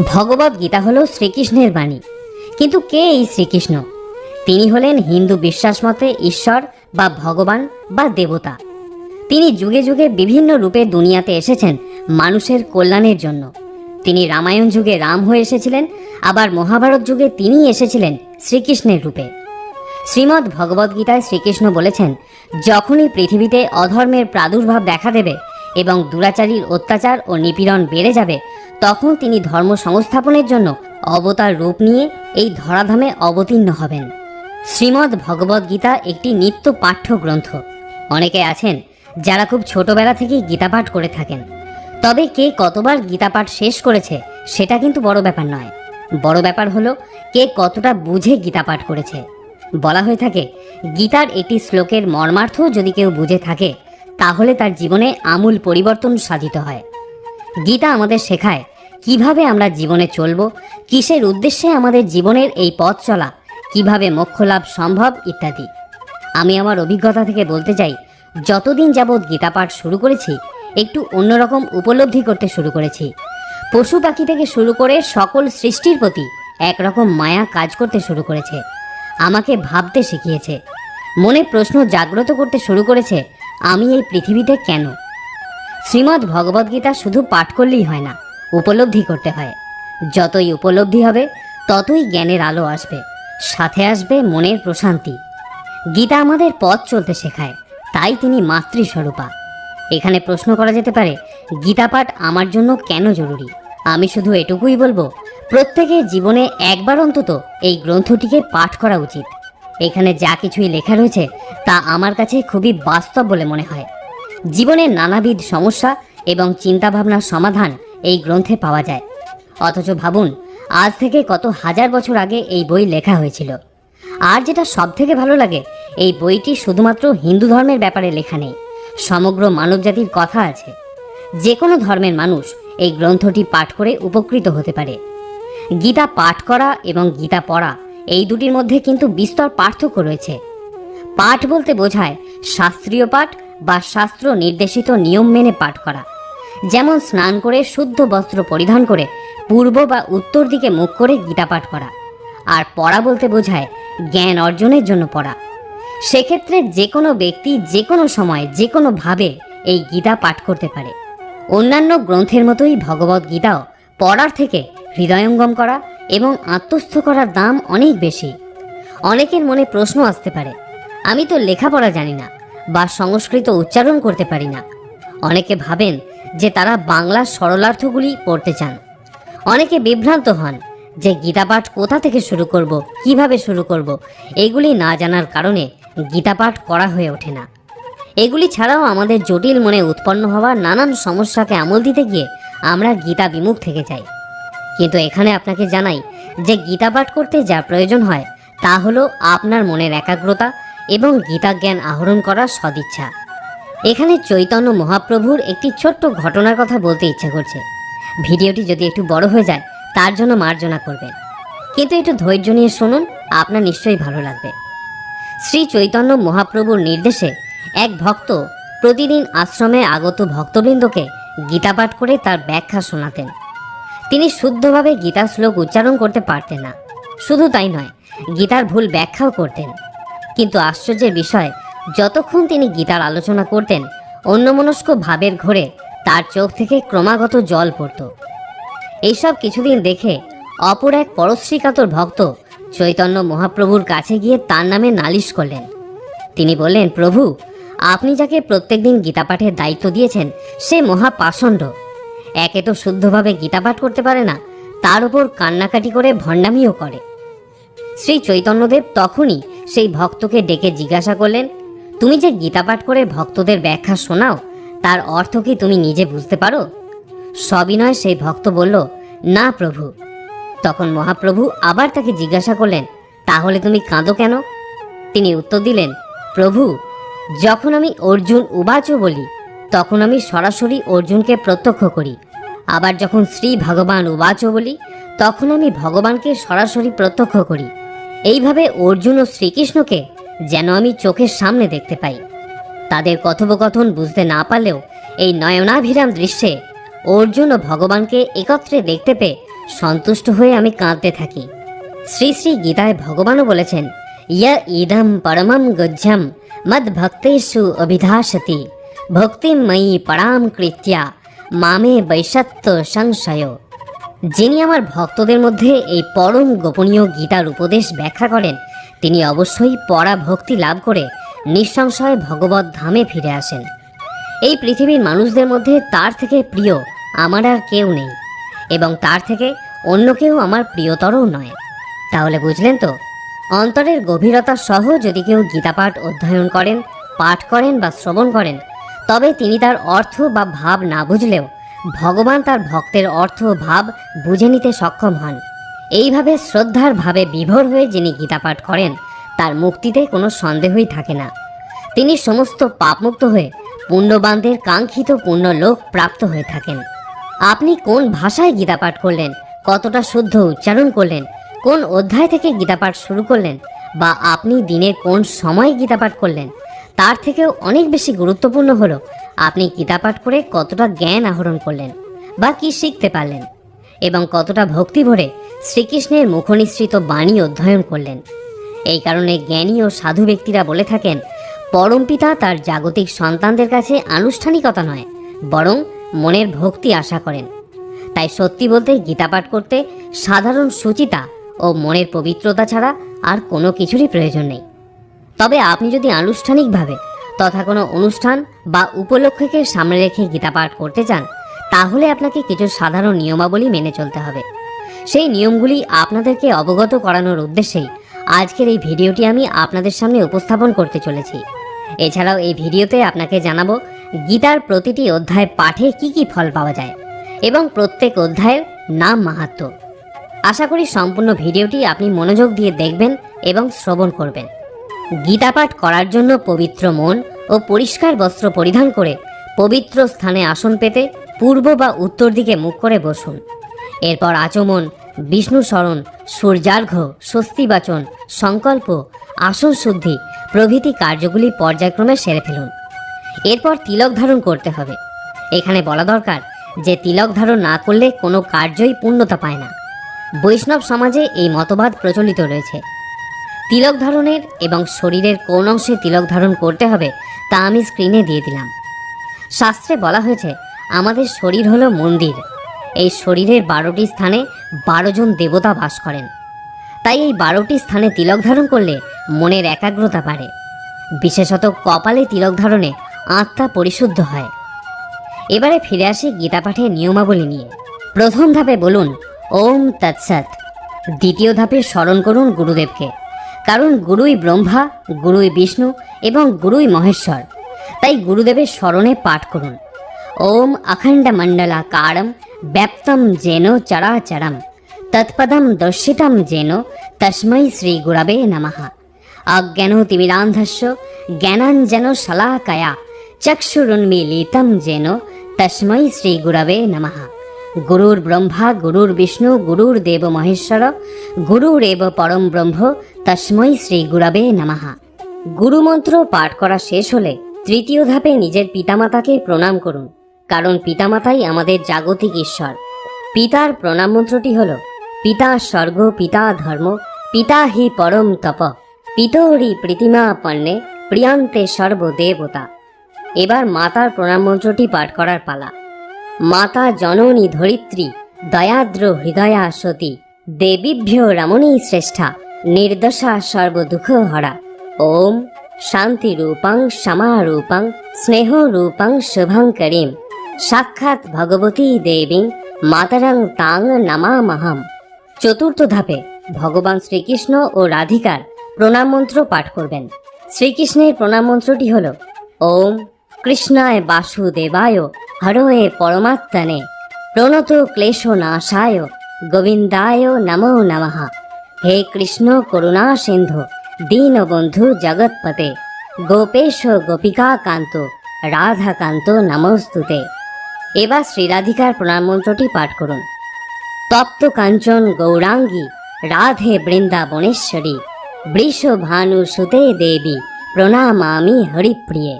ভগবত গীতা হল শ্রীকৃষ্ণের বাণী। কিন্তু কে এই শ্রীকৃষ্ণ? তিনি হলেন হিন্দু বিশ্বাস মতে ঈশ্বর বা ভগবান বা দেবতা। তিনি যুগে যুগে বিভিন্ন রূপে দুনিয়াতে এসেছেন মানুষের কল্যাণের জন্য। তিনি রামায়ণ যুগে রাম হয়ে এসেছিলেন, আবার মহাভারত যুগে তিনি এসেছিলেন শ্রীকৃষ্ণের রূপে। শ্রীমদ্ ভগবদ্গীতায় শ্রীকৃষ্ণ বলেছেন, যখনই পৃথিবীতে অধর্মের প্রাদুর্ভাব দেখা দেবে এবং দুরাচারীর অত্যাচার ও নিপীড়ন বেড়ে যাবে তখন তিনি ধর্ম সংস্থাপনের জন্য অবতার রূপ নিয়ে এই ধরাধামে অবতীর্ণ হবেন। শ্রীমদ্ ভগবদ্গীতা একটি নিত্য পাঠ্য গ্রন্থ অনেকে আছেন যারা খুব ছোটবেলা থেকেই গীতা পাঠ করে থাকেন। তবে কে কতবার গীতা পাঠ শেষ করেছে সেটা কিন্তু বড় ব্যাপার নয়। বড় ব্যাপার হলো কে কতটা বুঝে গীতা পাঠ করেছে। বলা হয়ে থাকে, গীতার একটি শ্লোকের মর্মার্থ যদি কেউ বুঝে থাকে, তাহলে তার জীবনে আমূল পরিবর্তন সাধিত হয়। গীতা আমাদের শেখায় কীভাবে আমরা জীবনে চলব? কিসের উদ্দেশ্যে আমাদের জীবনের এই পথ চলা? কীভাবে মোক্ষ লাভ সম্ভব? ইত্যাদি। আমি আমার অভিজ্ঞতা থেকে বলতে চাই, যতদিন যাবৎ গীতা পাঠ শুরু করেছি, একটু অন্যরকম উপলব্ধি করতে শুরু করেছি। পশু পাখি থেকে শুরু করে সকল সৃষ্টির প্রতি একরকম মায়া কাজ করতে শুরু করেছে। আমাকে ভাবতে শিখিয়েছে। মনে প্রশ্ন জাগ্রত করতে শুরু করেছে, আমি এই পৃথিবীতে কেন? শ্রীমদ্ ভগবদ্গীতা শুধু পাঠ করলেই হয় না। উপলব্ধি করতে হয়। যতই উপলব্ধি হবে, ততই জ্ঞানের আলো আসবে, সাথে আসবে মনের প্রশান্তি। গীতা আমাদের পথ চলতে শেখায়, তাই তিনি মাতৃস্বরূপা। এখানে প্রশ্ন করা যেতে পারে, গীতা পাঠ আমার জন্য কেন জরুরি? আমি শুধু এটুকুই বলব, প্রত্যেকের জীবনে একবার অন্তত এই গ্রন্থটিকে পাঠ করা উচিত। এখানে যা কিছুই লেখা রয়েছে, তা আমার কাছে খুবই বাস্তব বলে মনে হয়। জীবনের নানাবিধ সমস্যা এবং চিন্তাভাবনার সমাধান এই গ্রন্থে পাওয়া যায়। অথচ ভাবুন, আজ থেকে কত হাজার বছর আগে এই বই লেখা হয়েছিল। আর যেটা সব থেকে ভালো লাগে, এই বইটি শুধুমাত্র হিন্দু ধর্মের ব্যাপারে লেখা নেই, সমগ্র মানবজাতির কথা আছে। যে কোনো ধর্মের মানুষ এই গ্রন্থটি পাঠ করে উপকৃত হতে পারে। গীতা পাঠ করা এবং গীতা পড়া এই দুটির মধ্যে কিন্তু বিস্তর পার্থক্য রয়েছে। পাঠ বলতে বোঝায় শাস্ত্রীয় পাঠ বা শাস্ত্র নির্দেশিত নিয়ম মেনে পাঠ করা। যেমন স্নান করে শুদ্ধ বস্ত্র পরিধান করে, পূর্ব বা উত্তর দিকে মুখ করে গীতা পাঠ করা, আর পড়া বলতে বোঝায় জ্ঞান অর্জনের জন্য পড়া। সেক্ষেত্রে যে কোনো ব্যক্তি যে কোনো সময়, যে কোনোভাবে এই গীতা পাঠ করতে পারে। অন্যান্য গ্রন্থের মতোই ভগবত গীতাও পড়ার থেকে হৃদয়ঙ্গম করা এবং আত্মস্থ করার দাম অনেক বেশি। অনেকের মনে প্রশ্ন আসতে পারে, আমি তো লেখাপড়া জানি না বা সংস্কৃত উচ্চারণ করতে পারি না। অনেকে ভাবেন যে তারা বাংলার সরলার্থগুলি পড়তে চান। অনেকে বিভ্রান্ত হন যে গীতা পাঠ কোথা থেকে শুরু করব, কীভাবে শুরু করব, এগুলি না জানার কারণে গীতা পাঠ করা হয়ে ওঠে না। এগুলি ছাড়াও আমাদের জটিল মনে উৎপন্ন হওয়া নানান সমস্যাকে আমল দিতে গিয়ে আমরা গীতা বিমুখ থেকে যাই। কিন্তু এখানে আপনাকে জানাই যে গীতা পাঠ করতে যা প্রয়োজন হয়, তা হলো আপনার মনের একাগ্রতা এবং গীতা জ্ঞান আহরণ করার সদিচ্ছা। এখানে চৈতন্য মহাপ্রভুর একটি ছোট্ট ঘটনার কথা বলতে ইচ্ছা করছে। ভিডিওটি যদি একটু বড় হয়ে যায়, তার জন্য মার্জনা করবেন। কিন্তু একটু ধৈর্য নিয়ে শুনুন, আপনার নিশ্চয়ই ভালো লাগবে। শ্রী চৈতন্য মহাপ্রভুর নির্দেশে এক ভক্ত প্রতিদিন আশ্রমে আগত ভক্তবৃন্দকে গীতা পাঠ করে তার ব্যাখ্যা শোনাতেন। তিনি শুদ্ধভাবে গীতা শ্লোক উচ্চারণ করতে পারতেন না। শুধু তাই নয়, গীতার ভুল ব্যাখ্যাও করতেন। কিন্তু আশ্চর্যের বিষয় যতক্ষণ তিনি গীতার আলোচনা করতেন, অন্যমনস্ক ভাবের ঘোরে তার চোখ থেকে ক্রমাগত জল পড়ত। এইসব কিছুদিন দেখে অপর এক পরশ্রীকাতর ভক্ত চৈতন্য মহাপ্রভুর কাছে গিয়ে তার নামে নালিশ করলেন। তিনি বললেন, প্রভু, আপনি যাকে প্রত্যেকদিন গীতা পাঠের দায়িত্ব দিয়েছেন, সে মহাপাষণ্ড। একে তো শুদ্ধভাবে গীতাপাঠ করতে পারে না, তার উপর কান্নাকাটি করে ভণ্ডামিও করে। শ্রী চৈতন্যদেব তখনই সেই ভক্তকে ডেকে জিজ্ঞাসা করলেন তুমি যে গীতা পাঠ করে ভক্তদের ব্যাখ্যা শোনাও, তার অর্থ কি তুমি নিজে বুঝতে পারো? সবিনয় সেই ভক্ত বলল, না প্রভু। তখন মহাপ্রভু আবার তাকে জিজ্ঞাসা করলেন, তাহলে তুমি কাঁদো কেন? তিনি উত্তর দিলেন, প্রভু, যখন আমি অর্জুন উবাচ বলি, তখন আমি সরাসরি অর্জুনকে প্রত্যক্ষ করি। আবার যখন শ্রী ভগবান উবাচ বলি, তখন আমি ভগবানকে সরাসরি প্রত্যক্ষ করি। এইভাবে অর্জুন ও শ্রীকৃষ্ণকে যেন আমি চোখের সামনে দেখতে পাই। তাদের কথোপকথন বুঝতে না পারলেও এই নয়নাভিরাম দৃশ্যে অর্জুন ও ভগবানকে একত্রে দেখতে পেয়ে সন্তুষ্ট হয়ে আমি কাঁদতে থাকি। শ্রী শ্রী গীতায় ভগবানও বলেছেন ইয় ইদম পরমম গজ্জম মদ ভক্তেষু অভিধাসতি। ভক্তিময়ী পরাম কৃত্যা, মামে বৈশত্য সংশয়। যিনি আমার ভক্তদের মধ্যে এই পরম গোপনীয় গীতার উপদেশ ব্যাখ্যা করেন তিনি অবশ্যই পরা ভক্তি লাভ করে নিঃসংশয়ে ভগবত ধামে ফিরে আসেন। এই পৃথিবীর মানুষদের মধ্যে তার থেকে প্রিয় আমার আর কেউ নেই এবং তার থেকে অন্য কেউ আমার প্রিয়তরও নয়। তাহলে বুঝলেন তো? অন্তরের গভীরতা সহ যদি কেউ গীতাপাঠ অধ্যয়ন করেন, পাঠ করেন বা শ্রবণ করেন, তবে তিনি তার অর্থ বা ভাব না বুঝলেও ভগবান তার ভক্তের অর্থ ভাব বুঝে নিতে সক্ষম হন। এইভাবে শ্রদ্ধার ভাবে বিভোর হয়ে যিনি গীতাপাঠ করেন, তার মুক্তিতে কোনো সন্দেহই থাকে না। তিনি সমস্ত পাপমুক্ত হয়ে পুণ্যবানদের কাঙ্ক্ষিত পুণ্যলোক প্রাপ্ত হয়ে থাকেন। আপনি কোন ভাষায় গীতাপাঠ করলেন, কতটা শুদ্ধ উচ্চারণ করলেন, কোন অধ্যায় থেকে গীতাপাঠ শুরু করলেন, বা আপনি দিনের কোন সময়ে গীতাপাঠ করলেন, তার থেকেও অনেক বেশি গুরুত্বপূর্ণ হলো আপনি গীতাপাঠ করে কতটা জ্ঞান আহরণ করলেন, বা কি শিখতে পারলেন, এবং কতটা ভক্তি ভরে শ্রীকৃষ্ণের মুখনিসৃত বাণী অধ্যয়ন করলেন। এই কারণে জ্ঞানী ও সাধু ব্যক্তিরা বলে থাকেন পরমপিতা তার জাগতিক সন্তানদের কাছে আনুষ্ঠানিকতা নয়, বরং মনের ভক্তি আশা করেন। তাই সত্যি বলতে গীতাপাঠ করতে সাধারণ সুচিতা ও মনের পবিত্রতা ছাড়া আর কোনো কিছুরই প্রয়োজন নেই। তবে আপনি যদি আনুষ্ঠানিকভাবে তথা কোনো অনুষ্ঠান বা উপলক্ষকে সামনে রেখে গীতাপাঠ করতে চান, তাহলে আপনাকে কিছু সাধারণ নিয়মাবলী মেনে চলতে হবে। সেই নিয়মগুলি আপনাদেরকে অবগত করানোর উদ্দেশ্যেই আজকের এই ভিডিওটি আমি আপনাদের সামনে উপস্থাপন করতে চলেছি। এছাড়াও এই ভিডিওতে আপনাকে জানাব গীতার প্রতিটি অধ্যায় পাঠে কি কি ফল পাওয়া যায় এবং প্রত্যেক অধ্যায়ের নাম মাহাত্ম্য আশা করি সম্পূর্ণ ভিডিওটি আপনি মনোযোগ দিয়ে দেখবেন এবং শ্রবণ করবেন। গীতা পাঠ করার জন্য পবিত্র মন ও পরিষ্কার বস্ত্র পরিধান করে পবিত্র স্থানে আসন পেতে পূর্ব বা উত্তর দিকে মুখ করে বসুন। এরপর আচমন, বিষ্ণু স্মরণ সূর্যার্ঘ্য স্বস্তিবাচন সংকল্প, আসন শুদ্ধি, প্রভৃতি কার্যগুলি পর্যায়ক্রমে সেরে ফেলুন। এরপর তিলক ধারণ করতে হবে। এখানে বলা দরকার যে তিলক ধারণ না করলে কোনো কার্যই পূর্ণতা পায় না। বৈষ্ণব সমাজে এই মতবাদ প্রচলিত রয়েছে। তিলক ধারণের এবং শরীরের কোন অংশে তিলক ধারণ করতে হবে তা আমি স্ক্রিনে দিয়ে দিলাম। শাস্ত্রে বলা হয়েছে, আমাদের শরীর হলো মন্দির। এই শরীরের বারোটি স্থানে বারো জন দেবতা বাস করেন। তাই এই বারোটি স্থানে তিলক ধারণ করলে মনের একাগ্রতা বাড়ে। বিশেষত কপালে তিলক ধারণে আত্মা পরিশুদ্ধ হয়। এবারে ফিরে আসি গীতা পাঠের নিয়মাবলী নিয়ে। প্রথম ধাপে বলুন, ওম তৎসৎ দ্বিতীয় ধাপে স্মরণ করুন গুরুদেবকে। কারণ গুরুই ব্রহ্মা, গুরুই বিষ্ণু এবং গুরুই মহেশ্বর। তাই গুরুদেবের স্মরণে পাঠ করুন। ওম অখণ্ড মণ্ডলাকারম ব্যাপ্তম যেন চরাচরম, তৎপদম দর্শিতম যেন তস্মৈ শ্রীগুরবে নমঃ। অজ্ঞানতিমিরান্ধস্য জ্ঞানাঞ্জন শলাকয়া, চক্ষুরুন্মীলিতম যেন তস্মৈ শ্রীগুরবে নমঃ। গুরুর ব্রহ্মা, গুরুর বিষ্ণু, গুরুর দেব মহেশ্বর, গুরুরেব পরম ব্রহ্ম তস্মৈ শ্রীগুরবে নমঃ। গুরুমন্ত্র পাঠ করা শেষ হলে তৃতীয় ধাপে নিজের পিতামাতাকে প্রণাম করুন। কারণ পিতামাতাই আমাদের জাগতিক ঈশ্বর। পিতার প্রণাম মন্ত্রটি হল, পিতা স্বর্গ, পিতা ধর্ম, পিতা হি পরম তপ পিতরি প্রীতিমা পণ্যে প্রিয়ান্তে সর্বদেবতা। এবার মাতার প্রণাম মন্ত্রটি পাঠ করার পালা। মাতা জননী ধরিত্রী, দয়াদ্র হৃদয়া সতী, দেবীভ্য রমণী শ্রেষ্ঠা, নির্দশা সর্বদুঃখ হরা। ওম শান্তি রূপং সমারূপং স্নেহ রূপং শুভঙ্করীম সাক্ষাৎ ভগবতী দেবী মাতারাং তাং নামামহম। চতুর্থ ধাপে ভগবান শ্রীকৃষ্ণ ও রাধিকার প্রণাম মন্ত্র পাঠ করবেন। শ্রীকৃষ্ণের প্রণাম মন্ত্রটি হল, ওম কৃষ্ণায় বাসুদেবায় হরয়ে পরমাত্মানে প্রণত ক্লেশ নাশায় গোবিন্দায় নমো নমঃ। হে কৃষ্ণ করুণা সিন্ধু দীনবন্ধু জগৎপতে, গোপেশ গোপিকা কান্ত রাধাকান্ত নমস্তুতে। এবার শ্রীরাধিকার প্রণাম মন্ত্রটি পাঠ করুন। তপ্ত কাঞ্চন গৌরাঙ্গী, রাধে বৃন্দাবনেশ্বরী বৃষ ভানু সুতে দেবী, প্রণামামি হরিপ্রিয়ে।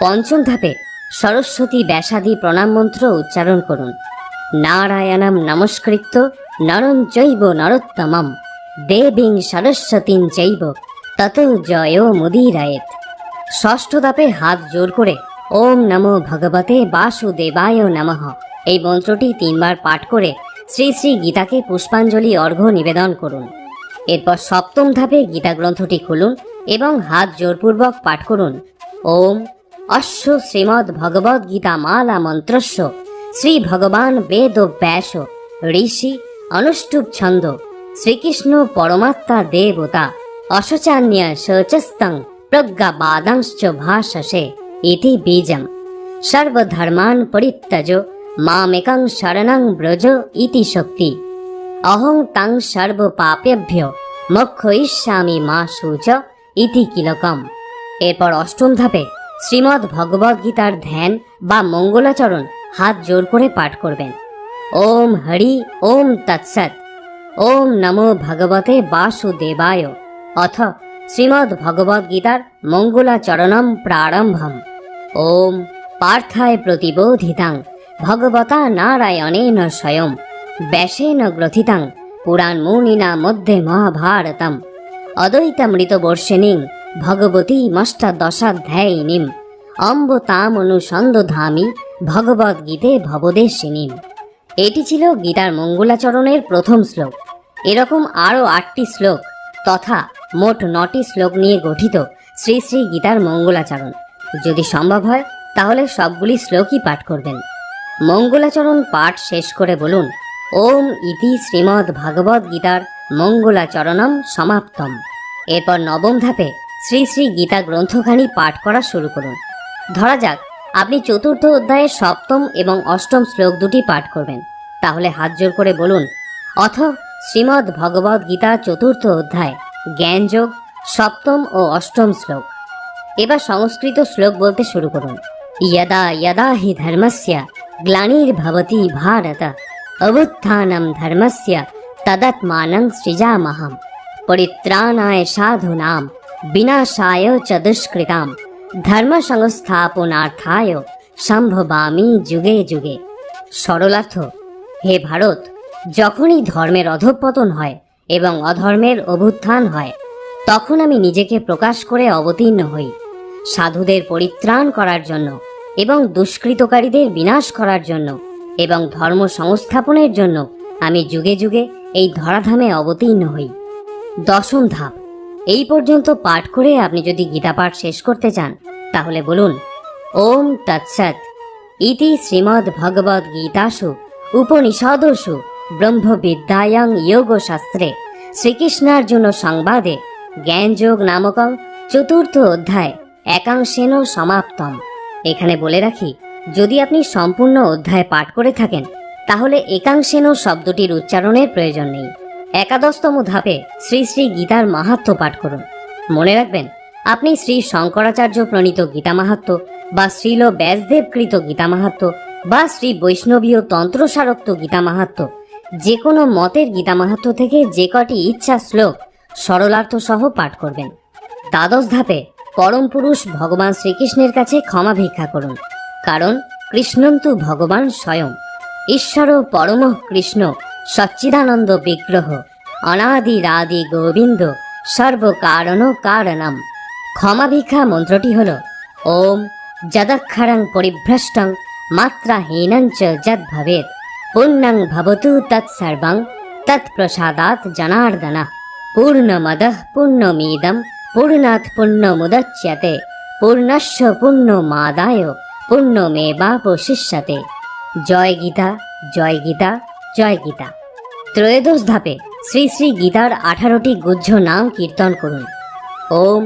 পঞ্চম ধাপে সরস্বতী ব্যাসাদি প্রণাম মন্ত্র উচ্চারণ করুন। নারায়ণম নমস্কৃত্য নরম চৈব নরোত্তমম, দেবীং সরস্বতীং চৈব, তত জয় মুদিরায়েত। ষষ্ঠ ধাপে হাত জোর করে ওম নমো ভগবতে বাসুদেবায় নমঃ। এই মন্ত্রটি তিনবার পাঠ করে শ্রী শ্রী গীতাকে পুষ্পাঞ্জলি অর্ঘ্য নিবেদন করুন। এরপর সপ্তম ধাপে গীতা গ্রন্থটি খুলুন এবং হাত জোরপূর্বক পাঠ করুন। ওম অশ্ব শ্রীমদ্ ভগবদ গীতা মালা মন্ত্রস্য। শ্রী ভগবান বেদ ব্যাস ঋষি অনুষ্টুপ ছন্দ। শ্রীকৃষ্ণ পরমাত্মা দেবতা অশচান্য শচস্তং প্রজ্ঞাবাদাংশ্চ ভাষসে। ইতি বীজম সর্বধর্মান পরিত্যজ মামেকং শরণং ব্রজ ইতি শক্তি অহং তাং সর্ব পাপেভ্য মোক্ষয়িষ্যামি মা সূচ ইতি কিলকম এরপর অষ্টম ধাপে শ্রীমদ্ ভগবদ গীতার ধ্যান বা মঙ্গলাচরণ হাত জোর করে পাঠ করবেন ওম হরি ওম তৎসৎ ওম নমো ভগবতে বাসুদেবায় অথ শ্রীমদ্ ভগবদ গীতার মঙ্গলাচরণম প্রারম্ভম ওম পার্থায় প্রতিবোধিতাং, ভগবতা নারায়ণেন স্বয়ং, ব্যাসেন গ্রথিতাং পুরাণ মুনিনা মধ্যে মহাভারতম, অদ্বৈতামৃতবর্ষিণীং, ভগবতী মষ্টাদশাধ্যায়িনীম অম্ব তাম অনুসন্ধধামি ভগবদ্গীতে ভবদেশিনীম। এটি ছিল গীতার মঙ্গলাচরণের প্রথম শ্লোক। এরকম আরও আটটি শ্লোক তথা মোট নটি শ্লোক নিয়ে গঠিত শ্রী শ্রী গীতার মঙ্গলাচরণ। যদি সম্ভব হয়, তাহলে সবগুলি শ্লোকই পাঠ করবেন। মঙ্গলাচরণ পাঠ শেষ করে বলুন, ওম ইতি শ্রীমদ্ ভাগবত গীতার মঙ্গলাচরণম সমাপ্তম। এরপর নবম ধাপে শ্রী শ্রী গীতা গ্রন্থখানি পাঠ করা শুরু করুন। ধরা যাক, আপনি চতুর্থ অধ্যায়ের সপ্তম এবং অষ্টম শ্লোক দুটি পাঠ করবেন। তাহলে হাত জোর করে বলুন, অথ শ্রীমদ্ ভগবদ গীতা চতুর্থ অধ্যায়, জ্ঞানযোগ, সপ্তম ও অষ্টম শ্লোক। এবার সংস্কৃত শ্লোক বলতে শুরু করুন। ইয়দা ইয়দা হি ধর্মস্য, গ্লানির ভবতি ভারত, অবুত্থানম ধর্মস্য, তদত্মানং সৃজামহম, পরিত্রাণায় সাধুনাম, বিনাশায় চ দুষ্কৃতাম ধর্ম সংস্থাপনার্থায় সম্ভবামি যুগে যুগে। সরলার্থ, হে ভারত, যখনই ধর্মের অধঃপতন হয় এবং অধর্মের অভ্যুত্থান হয়, তখন আমি নিজেকে প্রকাশ করে অবতীর্ণ হই। সাধুদের পরিত্রাণ করার জন্য এবং দুষ্কৃতকারীদের বিনাশ করার জন্য এবং ধর্ম সংস্থাপনের জন্য আমি যুগে যুগে এই ধরাধামে অবতীর্ণ হই। দশম ধাপ। এই পর্যন্ত পাঠ করে আপনি যদি গীতা পাঠ শেষ করতে চান, তাহলে বলুন, ওম তৎসৎ। ইতি শ্রীমদ্ ভগবদ গীতাসু, উপনিষদসু, ব্রহ্মবিদ্যায়াং যোগশাস্ত্রে, শ্রীকৃষ্ণার্জুন সংবাদে, জ্ঞানযোগ নামকং চতুর্থ অধ্যায়। একাংশেন সমাপ্তম। এখানে বলে রাখি, যদি আপনি সম্পূর্ণ অধ্যায় পাঠ করে থাকেন, তাহলে একাংশেন শব্দটির উচ্চারণের প্রয়োজন নেই। একাদশতম ধাপে শ্রী শ্রী গীতার মাহাত্ম্য পাঠ করুন। মনে রাখবেন, আপনি শ্রী শঙ্করাচার্য প্রণীত গীতা মাহাত্ম বা শ্রীল ব্যাসদেবকৃত গীতা মাহাত্ম্য বা শ্রী বৈষ্ণবীয় তন্ত্রসারক্ত গীতা মাহাত্ম যে কোনো মতের গীতা মাহাত্ম থেকে যে কটি ইচ্ছা শ্লোক সরলার্থ সহ পাঠ করবেন। দ্বাদশ ধাপে পরম পুরুষ ভগবান শ্রীকৃষ্ণের কাছে ক্ষমা ভিক্ষা করুন। কারণ কৃষ্ণন্তু ভগবান স্বয়ং। ঈশ্বর পরম কৃষ্ণ সচ্চিদানন্দ বিগ্রহ। অনাদিরাদি গোবিন্দ সর্বকারণ কারণম। ক্ষমা ভিক্ষা মন্ত্রটি হল, ওম যদক্ষরং পরিভ্রষ্টং মাত্রাহীনঞ্চ যদ ভবেত পুণ্যং ভবতু তৎসর্বং তৎপ্রসাদাৎ জনার্দন। পূর্ণমদঃ পূর্ণমিদম পূর্ণাৎ পূর্ণমুদচ্যতে পূর্ণস্য পূর্ণমাদায় পূর্ণমেবাবশিষ্যতে জয় গীতা জয় গীতা জয় গীতা ত্রয়োদশ ধাপে শ্রী শ্রী গীতার আঠারোটি গুহ্য নাম কীর্তন করুন। ওম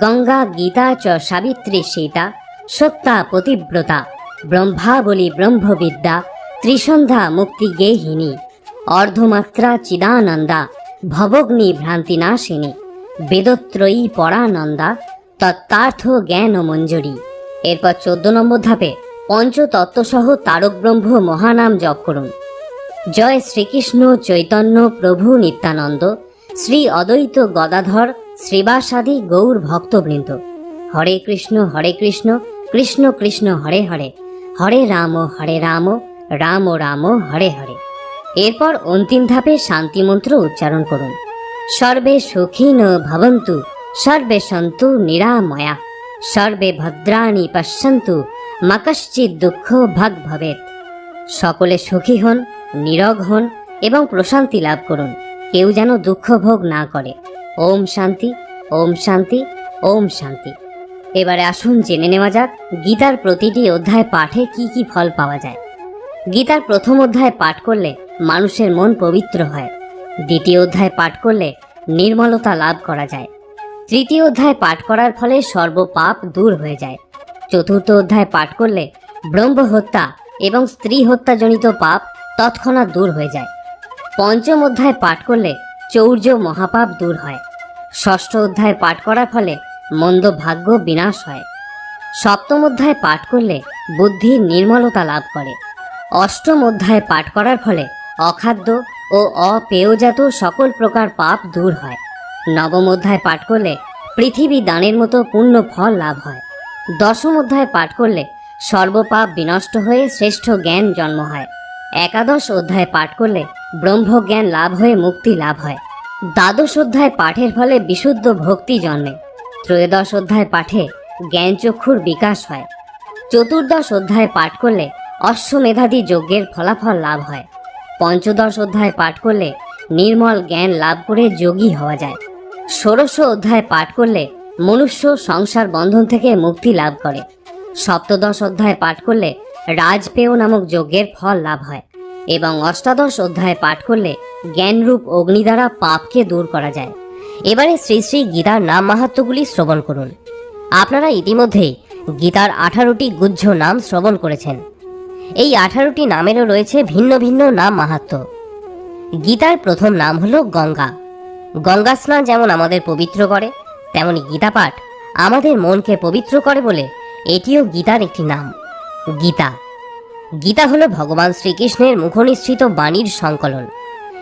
গঙ্গা গীতা চ সাবিত্রী সীতা, সত্তা পতিব্রতা, ব্রহ্মাবলী ব্রহ্মবিদ্যা, ত্রিসন্ধ্যা মুক্তি গেহিনী, অর্ধমাত্রা চিদানন্দা, ভবগ্নি ভ্রান্তিনাশিনী। বেদত্রয়ী পরানন্দা তত্ত্বার্থ জ্ঞান ও মঞ্জুরি এরপর চোদ্দ নম্বর ধাপে পঞ্চতত্ত্বসহ তারক ব্রহ্ম মহানাম জপ করুন। জয় শ্রীকৃষ্ণ চৈতন্য প্রভু নিত্যানন্দ, শ্রী অদ্বৈত গদাধর শ্রীবাসাদি গৌর ভক্তবৃন্দ। হরে কৃষ্ণ হরে কৃষ্ণ কৃষ্ণ কৃষ্ণ, হরে হরে। হরে রাম হরে রাম রাম রাম, হরে হরে। এরপর অন্তিম ধাপে শান্তি মন্ত্র উচ্চারণ করুন। সর্বে সুখীন ভবন্তু, সর্বে সন্তু নিরাময়া, সর্বে ভদ্রাণী পশ্যন্তু, মাকশ্চিৎ দুঃখ ভাগ ভবেত সকলে সুখী হন, নিরগ হন এবং প্রশান্তি লাভ করুন। কেউ যেন দুঃখ ভোগ না করে। ওম শান্তি ওম শান্তি ওম শান্তি। এবারে আসুন জেনে নেওয়া যাক, গীতার প্রতিটি অধ্যায় পাঠে কি কি ফল পাওয়া যায়। গীতার প্রথম অধ্যায় পাঠ করলে মানুষের মন পবিত্র হয়। দ্বিতীয় অধ্যায় পাঠ করলে নির্মলতা লাভ করা যায়। তৃতীয় অধ্যায় পাঠ করার ফলে সর্বপাপ দূর হয়ে যায়। চতুর্থ অধ্যায় পাঠ করলে ব্রহ্ম হত্যা এবং স্ত্রী হত্যাজনিত পাপ তৎক্ষণাৎ দূর হয়ে যায়। পঞ্চম অধ্যায় পাঠ করলে চৌর্য মহাপাপ দূর হয়। ষষ্ঠ অধ্যায় পাঠ করার ফলে মন্দ ভাগ্য বিনাশ হয়। সপ্তম অধ্যায় পাঠ করলে বুদ্ধির নির্মলতা লাভ করে। অষ্টম অধ্যায় পাঠ করার ফলে অখাদ্য ও অপেয়জাত সকল প্রকার পাপ দূর হয়। নবম অধ্যায় পাঠ করলে পৃথিবী দানের মতো পূর্ণ ফল লাভ হয়। দশম অধ্যায় পাঠ করলে সর্বপাপ বিনষ্ট হয়ে শ্রেষ্ঠ জ্ঞান জন্ম হয়। একাদশ অধ্যায় পাঠ করলে ব্রহ্মজ্ঞান লাভ হয়ে মুক্তি লাভ হয়। দ্বাদশ অধ্যায় পাঠের ফলে বিশুদ্ধ ভক্তি জন্মে। ত্রয়োদশ অধ্যায় পাঠে জ্ঞানচক্ষুর বিকাশ হয়। চতুর্দশ অধ্যায় পাঠ করলে অশ্বমেধাদি যজ্ঞের ফলাফল লাভ হয়। পঞ্চদশ অধ্যায় পাঠ করলে নির্মল জ্ঞান লাভ করে যোগী হওয়া যায়। ষোড়শ অধ্যায় পাঠ করলে মনুষ্য সংসার বন্ধন থেকে মুক্তি লাভ করে। সপ্তদশ অধ্যায় পাঠ করলে রাজপেয় নামক যজ্ঞের ফল লাভ হয় এবং অষ্টাদশ অধ্যায় পাঠ করলে জ্ঞানরূপ অগ্নি দ্বারা পাপকে দূর করা যায়। এবারে শ্রী শ্রী গীতার নাম মাহাত্মগুলি শ্রবণ করুন। আপনারা ইতিমধ্যেই গীতার আঠারোটি গুহ্য নাম শ্রবণ করেছেন। এই আঠারোটি নামেরও রয়েছে ভিন্ন ভিন্ন নাম মাহাত্ম্য গীতার প্রথম নাম হলো গঙ্গা। গঙ্গা স্নান যেমন আমাদের পবিত্র করে, তেমনি গীতা পাঠ আমাদের মনকে পবিত্র করে বলে এটিও গীতার একটি নাম, গীতা। গীতা হলো ভগবান শ্রীকৃষ্ণের মুখনিসৃত বাণীর সংকলন।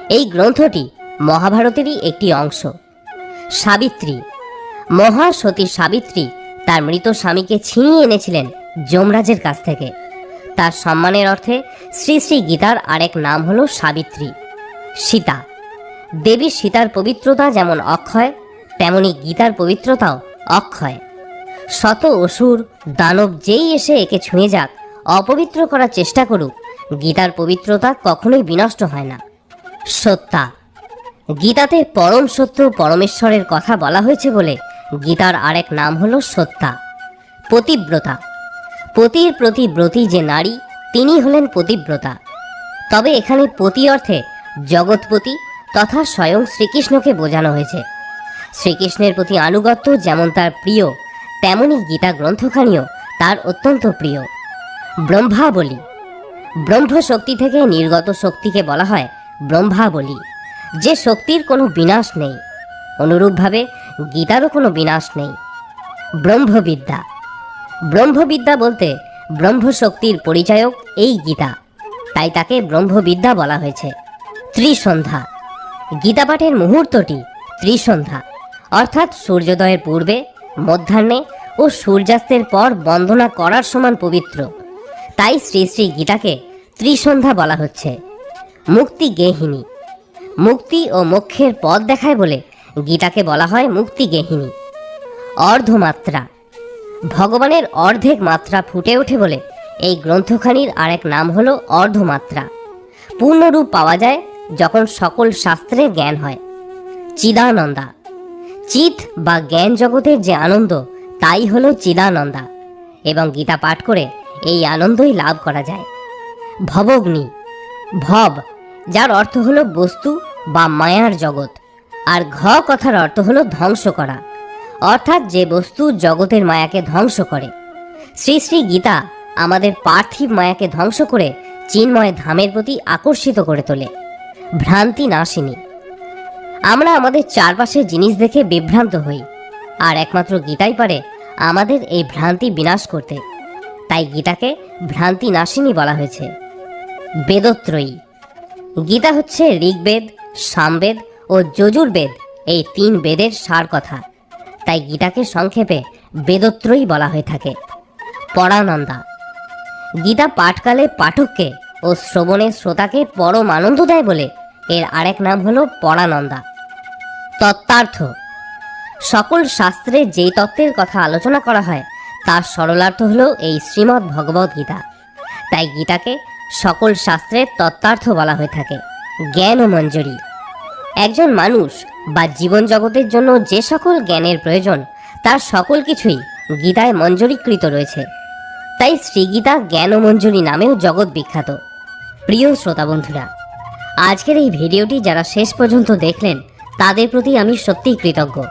এই গ্রন্থটি মহাভারতেরই একটি অংশ। সাবিত্রী। মহাসতী সাবিত্রী তার মৃত স্বামীকে ছিনিয়ে এনেছিলেন যমরাজের কাছ থেকে। তার সম্মানের অর্থে শ্রী শ্রী গীতার আরেক নাম হল সাবিত্রী। সীতা। দেবী সীতার পবিত্রতা যেমন অক্ষয়, তেমনি গীতার পবিত্রতাও অক্ষয়। শত অসুর, দানব যেই এসে একে ছুঁয়ে যাক, অপবিত্র করার চেষ্টা করুক, গীতার পবিত্রতা কখনোই বিনষ্ট হয় না। সত্তা। গীতাতে পরম সত্য, পরমেশ্বরের কথা বলা হয়েছে বলে গীতার আরেক নাম হলো সত্তা। পতিব্রতা। পতির প্রতি ব্রতী যে নারী, তিনি হলেন পতিব্রতা। তবে এখানে পতি অর্থে জগৎপতি তথা স্বয়ং শ্রীকৃষ্ণকে বোঝানো হয়েছে। শ্রীকৃষ্ণের প্রতি আনুগত্য যেমন তার প্রিয়, তেমনি গীতা গ্রন্থখানিও তার অত্যন্ত প্রিয়। ব্রহ্মা বলি ব্রহ্ম শক্তি থেকে নির্গত শক্তিকে বলা হয় ব্রহ্মা বলি যে শক্তির কোনো বিনাশ নেই। অনুরূপভাবে গীতারও কোনো বিনাশ নেই। ব্রহ্মবিদ্যা। ব্রহ্মবিদ্যা বলতে ব্রহ্মশক্তির পরিচায়ক এই গীতা। তাই তাকে ব্রহ্মবিদ্যা বলা হয়েছে। ত্রিসন্ধ্যা। গীতা পাঠের মুহূর্তটি ত্রিসন্ধ্যা। অর্থাৎ সূর্যোদয়ের পূর্বে, মধ্যাহ্নে ও সূর্যাস্তের পর বন্দনা করার সমান পবিত্র। তাই শ্রী শ্রী গীতাকে ত্রিসন্ধ্যা বলা হচ্ছে। মুক্তি গেহিনী। মুক্তি ও মোক্ষের পথ দেখায় বলে গীতাকে বলা হয় মুক্তি গেহিনী। অর্ধমাত্রা। ভগবানের অর্ধেক মাত্রা ফুটে ওঠে বলে এই গ্রন্থখানির আরেক নাম হলো অর্ধমাত্রা। পূর্ণরূপ পাওয়া যায় যখন সকল শাস্ত্রের জ্ঞান হয়। চিদানন্দা। চিত বা জ্ঞান জগতের যে আনন্দ, তাই হলো চিদানন্দা এবং গীতা পাঠ করে এই আনন্দই লাভ করা যায়। ভবগ্নি। ভব, যার অর্থ হলো বস্তু বা মায়ার জগৎ, আর ঘ কথার অর্থ হলো ধ্বংস করা। অর্থাৎ যে বস্তু জগতের মায়াকে ধ্বংস করে। শ্রী শ্রী গীতা আমাদের পার্থিব মায়াকে ধ্বংস করে চিন্ময় ধামের প্রতি আকর্ষিত করে তোলে। ভ্রান্তি নাশিনী। আমরা আমাদের চারপাশের জিনিস দেখে বিভ্রান্ত হই, আর একমাত্র গীতাই পারে আমাদের এই ভ্রান্তি বিনাশ করতে। তাই গীতাকে ভ্রান্তি নাশিনী বলা হয়েছে। বেদত্রয়ী। গীতা হচ্ছে ঋগ্বেদ, সামবেদ ও যজুর্বেদ, এই তিন বেদের সার কথা। তাই গীতাকে সংক্ষেপে বেদত্রয়ী বলা হয়ে থাকে। পরানন্দা। গীতা পাঠকালে পাঠককে ও শ্রবণে শ্রোতাকে পরম আনন্দ দেয় বলে এর আরেক নাম হল পরানন্দা। তত্ত্বার্থ। সকল শাস্ত্রে যেই তত্ত্বের কথা আলোচনা করা হয়, তার সরলার্থ হল এই শ্রীমদ্ ভগবদ গীতা। তাই গীতাকে সকল শাস্ত্রের তত্ত্বার্থ বলা হয়ে থাকে। জ্ঞান ও মঞ্জুরি একজন মানুষ বা জীবন জগতের জন্য যে সকল জ্ঞানের প্রয়োজন, তার সকল কিছুই গীতায় মঞ্জুরিকৃত রয়েছে। তাই শ্রীগীতা জ্ঞান ও মঞ্জুরি নামেও জগৎ বিখ্যাত। প্রিয় শ্রোতা বন্ধুরা, আজকের এই ভিডিওটি যারা শেষ পর্যন্ত দেখলেন, তাদের প্রতি আমি সত্যিই কৃতজ্ঞ।